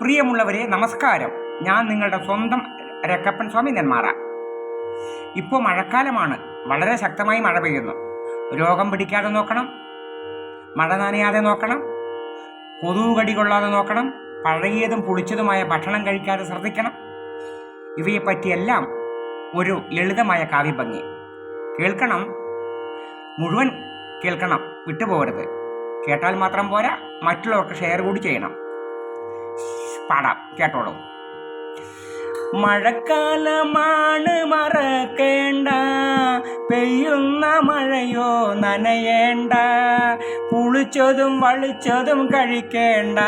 പ്രിയമുള്ളവരെ നമസ്കാരം. ഞാൻ നിങ്ങളുടെ സ്വന്തം രക്കപ്പൻ സ്വാമി നെന്മാറ. ഇപ്പോൾ മഴക്കാലമാണ്. വളരെ ശക്തമായി മഴ പെയ്യുന്നു. രോഗം പിടിക്കാതെ നോക്കണം. മഴ നനയാതെ നോക്കണം. കൊതുക് കൊള്ളാതെ നോക്കണം. പഴകിയതും പുളിച്ചതുമായ ഭക്ഷണം കഴിക്കാതെ ശ്രദ്ധിക്കണം. ഇവയെ പറ്റിയെല്ലാം ഒരു ലളിതമായ കാവ്യഭംഗി. കേൾക്കണം. മുഴുവൻ കേൾക്കണം. വിട്ടുപോകരുത്. കേട്ടാൽ മാത്രം പോരാ. മറ്റുള്ളവർക്ക് ഷെയർ കൂടി ചെയ്യണം. പാടാം. കേട്ടോളൂ. മഴക്കാലമാണ് മറക്കേണ്ട. പെയ്യുന്ന മഴയോ നനയേണ്ട. പുളിച്ചതും വളിച്ചതും കഴിക്കേണ്ട.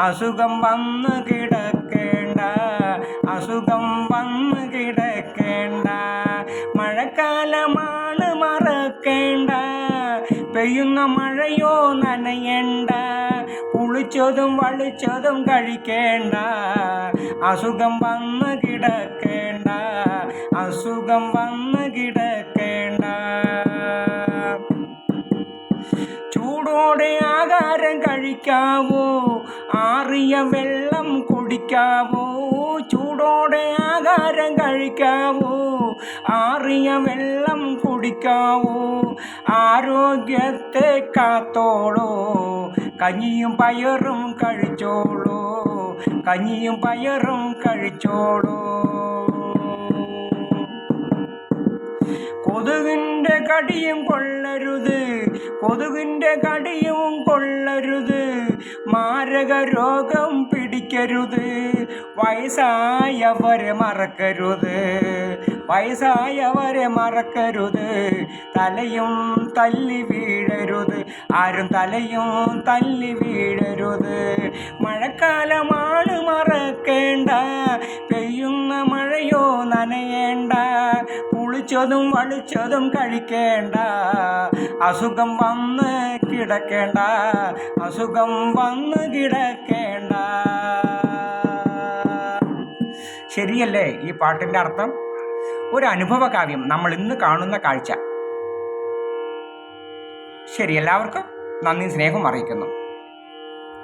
അസുഖം വന്ന് കിടക്കേണ്ട. അസുഖം വന്ന് കിടക്കേണ്ട. മഴക്കാലമാണ് പെയ്യുന്ന മഴയോ നനയണ്ട. പുളിച്ചതും വളിച്ചതും കഴിക്കേണ്ട. അസുഖം വന്ന് കിടക്കേണ്ട. അസുഖം വന്ന് കിടക്കേണ്ട. ചൂടോടെ ആഹാരം കഴിക്കാവോ? ആറിയ വെള്ളം കുടിക്കാവോ? ചൂടോടെ ആഹാരം കഴിക്കാവൂ. ആറിയ വെള്ളം കുടിക്കാവൂ. ആരോഗ്യത്തെ കാത്തോളൂ. കഞ്ഞിയും പയറും കഴിച്ചോളൂ. കഞ്ഞിയും പയറും കഴിച്ചോളൂ. കൊതുകിന്റെ കടിയും കൊള്ളരുത്. കൊതുകിന്റെ കടിയും കൊള്ളരുത്. മാരക രോഗം പിടിക്കരുത്. വയസ്സായവരെ മറക്കരുത്. വയസ്സായവരെ മറക്കരുത്. തലയും തല്ലി വീഴരുത്. ആരും തലയും തല്ലി വീഴരുത്. മഴക്കാലമാണ് മറക്കേണ്ട. പുളിച്ചതും വളിച്ചതും കഴിക്കേണ്ട. അസുഖം വന്ന് കിടക്കേണ്ട. അസുഖം വന്ന് കിടക്കേണ്ട. ശരിയല്ലേ ഈ പാട്ടിന്റെ അർത്ഥം? ഒരു അനുഭവ കാവ്യം നമ്മൾ ഇന്ന് കാണുന്ന കാഴ്ച. ശരി എല്ലാവർക്കും നന്ദി സ്നേഹം അറിയിക്കുന്നു.